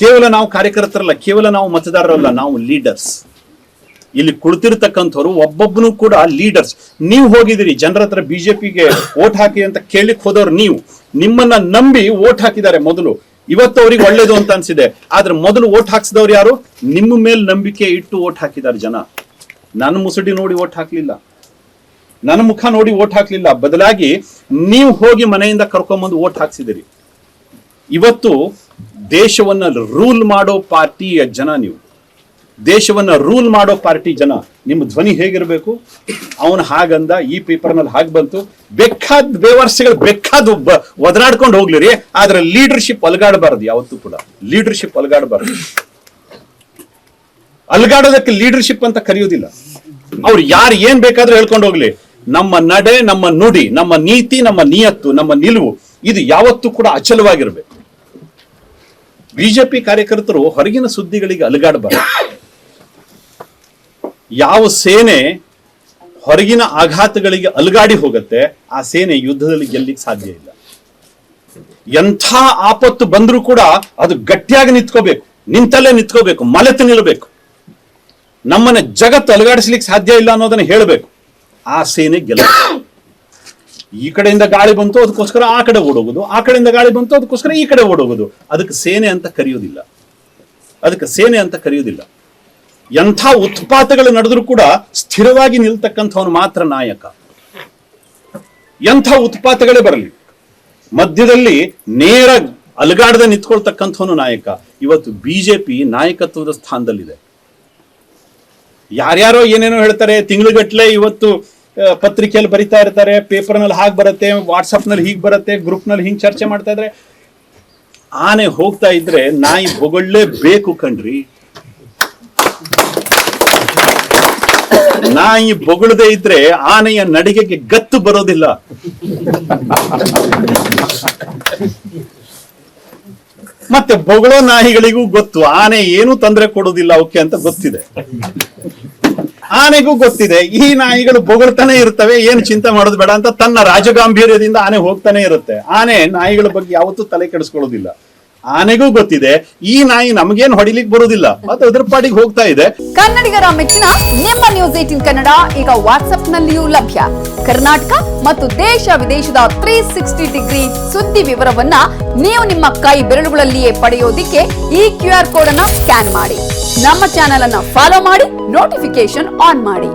ಕೇವಲ ನಾವು ಕಾರ್ಯಕರ್ತರಲ್ಲ, ಕೇವಲ ನಾವು ಮತದಾರರಲ್ಲ, ನಾವು ಲೀಡರ್ಸ್ ಇಲ್ಲಿ ಕುಳಿತಿರ್ತಕ್ಕಂಥವ್ರು ಒಬ್ಬೊಬ್ಬನು ಕೂಡ ಲೀಡರ್ಸ್ ನೀವು ಹೋಗಿದಿರಿ ಜನರ ಹತ್ರ ಬಿಜೆಪಿಗೆ ಓಟ್ ಹಾಕಿ ಅಂತ ಕೇಳಿಕ್ ಹೋದವ್ರು ನೀವು. ನಿಮ್ಮನ್ನ ನಂಬಿ ಓಟ್ ಹಾಕಿದ್ದಾರೆ ಮೊದಲು. ಇವತ್ತು ಅವ್ರಿಗೆ ಒಳ್ಳೇದು ಅಂತ ಅನ್ಸಿದೆ. ಆದ್ರೆ ಮೊದಲು ಓಟ್ ಹಾಕ್ಸಿದವ್ರು ಯಾರು? ನಿಮ್ಮ ಮೇಲೆ ನಂಬಿಕೆ ಇಟ್ಟು ಓಟ್ ಹಾಕಿದ್ದಾರೆ ಜನ. ನನ್ನ ಮುಸುಡಿ ನೋಡಿ ಓಟ್ ಹಾಕ್ಲಿಲ್ಲ. ನನ್ನ ಮುಖ ನೋಡಿ ಓಟ್ ಹಾಕ್ಲಿಲ್ಲ. ಬದಲಾಗಿ ನೀವು ಹೋಗಿ ಮನೆಯಿಂದ ಕರ್ಕೊಂಬಂದು ಓಟ್ ಹಾಕ್ಸಿದಿರಿ ಇವತ್ತು ದೇಶವನ್ನ ರೂಲ್ ಮಾಡೋ ಪಾರ್ಟಿಯ ಜನ ನೀವು. ದೇಶವನ್ನ ರೂಲ್ ಮಾಡೋ ಪಾರ್ಟಿ ಜನ. ನಿಮ್ಮ ಧ್ವನಿ ಹೇಗಿರಬೇಕು? ಅವನು ಹಾಗಂದ, ಈ ಪೇಪರ್ನಲ್ಲಿ ಹಾಗೆ ಬಂತು. ಬೇಕಾದ ಬೇವರ್ಸಗಳು ಬೇಕಾದ ಒದರಾಡ್ಕೊಂಡು ಹೋಗ್ಲಿರಿ. ಆದ್ರೆ ಲೀಡರ್ಶಿಪ್ ಅಲಗಾಡಬಾರದು ಯಾವತ್ತೂ ಕೂಡ. ಲೀಡರ್ಶಿಪ್ ಅಲಗಾಡಬಾರದು. ಅಲಗಾಡೋದಕ್ಕೆ ಲೀಡರ್ಶಿಪ್ ಅಂತ ಕರೆಯೋದಿಲ್ಲ. ಅವ್ರು ಯಾರು ಏನ್ ಬೇಕಾದ್ರೂ ಹೇಳ್ಕೊಂಡು ಹೋಗ್ಲಿ. ನಮ್ಮ ನಡೆ, ನಮ್ಮ ನುಡಿ, ನಮ್ಮ ನೀತಿ, ನಮ್ಮ ನಿಯತ್ತು, ನಮ್ಮ ನಿಲುವು, ಇದು ಯಾವತ್ತೂ ಕೂಡ ಅಚಲವಾಗಿರ್ಬೇಕು. ಬಿಜೆಪಿ ಕಾರ್ಯಕರ್ತರು ಹೊರಗಿನ ಸುದ್ದಿಗಳಿಗೆ ಅಲಗಾಡಬಾರದು. ಯಾವ ಸೇನೆ ಹೊರಗಿನ ಆಘಾತಗಳಿಗೆ ಅಲುಗಾಡಿ ಹೋಗುತ್ತೆ, ಆ ಸೇನೆ ಯುದ್ಧದಲ್ಲಿ ಗೆಲ್ಲಿಕ್ಕೆ ಸಾಧ್ಯ ಇಲ್ಲ. ಎಂಥ ಆಪತ್ತು ಬಂದರೂ ಕೂಡ ಅದು ಗಟ್ಟಿಯಾಗಿ ನಿಂತ್ಕೋಬೇಕು. ನಿಂತಲ್ಲೇ ನಿಂತ್ಕೋಬೇಕು, ಮಲೆತ ನಿಲ್ಲಬೇಕು ನಮ್ಮನ್ನ ಜಗತ್ತು ಅಲುಗಾಡಿಸ್ಲಿಕ್ಕೆ ಸಾಧ್ಯ ಇಲ್ಲ ಅನ್ನೋದನ್ನ ಹೇಳಬೇಕು. ಆ ಸೇನೆ ಗೆಲ್ಲ ಈ ಕಡೆಯಿಂದ ಗಾಳಿ ಬಂತು, ಅದಕ್ಕೋಸ್ಕರ ಆ ಕಡೆ ಓಡೋಗೋದು. ಆ ಕಡೆಯಿಂದ ಗಾಳಿ ಬಂತು, ಅದಕ್ಕೋಸ್ಕರ ಈ ಕಡೆ ಓಡೋಗೋದು. ಅದಕ್ಕೆ ಸೇನೆ ಅಂತ ಕರೆಯೋದಿಲ್ಲ ಅದಕ್ಕೆ ಸೇನೆ ಅಂತ ಕರೆಯೋದಿಲ್ಲ ಎಂಥ ಉತ್ಪಾತಗಳು ನಡೆದ್ರು ಕೂಡ ಸ್ಥಿರವಾಗಿ ನಿಲ್ತಕ್ಕಂಥವನು ಮಾತ್ರ ನಾಯಕ. ಎಂಥ ಉತ್ಪಾತಗಳೇ ಬರಲಿ. ಮಧ್ಯದಲ್ಲಿ ನೇರ ಅಲಗಾಡದೆ ನಿಂತ್ಕೊಳ್ತಕ್ಕಂಥವನು ನಾಯಕ. ಇವತ್ತು ಬಿಜೆಪಿ ನಾಯಕತ್ವದ ಸ್ಥಾನದಲ್ಲಿದೆ. ಯಾರ್ಯಾರೋ ಏನೇನೋ ಹೇಳ್ತಾರೆ, ತಿಂಗಳುಗಟ್ಲೆ ಇವತ್ತು ಪತ್ರಿಕೆಯಲ್ಲಿ ಬರಿತಾ ಇರ್ತಾರೆ, ಪೇಪರ್ನಲ್ಲಿ ಹಾಗೆ ಬರುತ್ತೆ, ವಾಟ್ಸಪ್ನಲ್ಲಿ ಹೀಗೆ ಬರುತ್ತೆ, ಗ್ರೂಪ್ನಲ್ಲಿ ಹಿಂಗೆ ಚರ್ಚೆ ಮಾಡ್ತಾ ಇದ್ರೆ. ಆನೆ ಹೋಗ್ತಾ ಇದ್ರೆ ನಾಯಿ ಬೊಗಳ್ಳೇಬೇಕು ಕಣ್ರಿ. ನಾಯಿ ಬೊಗಳದೆ ಇದ್ರೆ ಆನೆಯ ನಡಿಗೆಗೆ ಗತ್ತು ಬರೋದಿಲ್ಲ. ಮತ್ತೆ ಬೊಗಳೋ ನಾಯಿಗಳಿಗೂ ಗೊತ್ತು, ಆನೆ ಏನು ತೊಂದರೆ ಕೊಡೋದಿಲ್ಲ ಅವಕ್ಕೆ ಅಂತ ಗೊತ್ತಿದೆ. ಆನೆಗೂ ಗೊತ್ತಿದೆ, ಈ ನಾಯಿಗಳು ಬೊಗಳ್ತಾನೆ ಇರ್ತವೆ, ಏನು ಚಿಂತೆ ಮಾಡೋದು ಬೇಡ ಅಂತ ತನ್ನ ರಾಜಗಾಂಭೀರ್ಯದಿಂದ ಆನೆ ಹೋಗ್ತಾನೆ ಇರುತ್ತೆ. ಆನೆ ನಾಯಿಗಳ ಬಗ್ಗೆ ಯಾವತ್ತೂ ತಲೆ ಕೆಡಿಸ್ಕೊಳ್ಳೋದಿಲ್ಲ. ಆನೆಗೂ ಗೊತ್ತಿದೆ, ಈ ನಾಯಿ ನಮಗೇನು ಹೊಡಿಲಿಕ್ಕೆ ಬರೋದಿಲ್ಲ. ಅದು ಅದ್ರ ಪಾಡಿಗೆ ಹೋಗ್ತಾ ಇದೆ. ಕನ್ನಡಿಗರ ಮೆಚ್ಚಿನ ನಿಮ್ಮ ನ್ಯೂಸ್ ಏಟಿನ್ ಕನ್ನಡ ಈಗ ವಾಟ್ಸ್ಆಪ್ನಲ್ಲಿಯೂ ಲಭ್ಯ. ಕರ್ನಾಟಕ ಮತ್ತು ದೇಶ ವಿದೇಶದ ತ್ರೀ ಸಿಕ್ಸ್ಟಿ ಡಿಗ್ರಿ ಸುದ್ದಿ ವಿವರವನ್ನ ನೀವು ನಿಮ್ಮ ಕೈ ಬೆರಳುಗಳಲ್ಲಿಯೇ ಪಡೆಯೋದಿಕ್ಕೆ ಈ ಕ್ಯೂ ಆರ್ ಕೋಡ್ ಅನ್ನ ಸ್ಕ್ಯಾನ್ ಮಾಡಿ. ನಮ್ಮ ಚಾನೆಲ್ ಅನ್ನ ಫಾಲೋ ಮಾಡಿ ನೋಟಿಫಿಕೇಶನ್ ಆನ್ ಮಾಡಿ.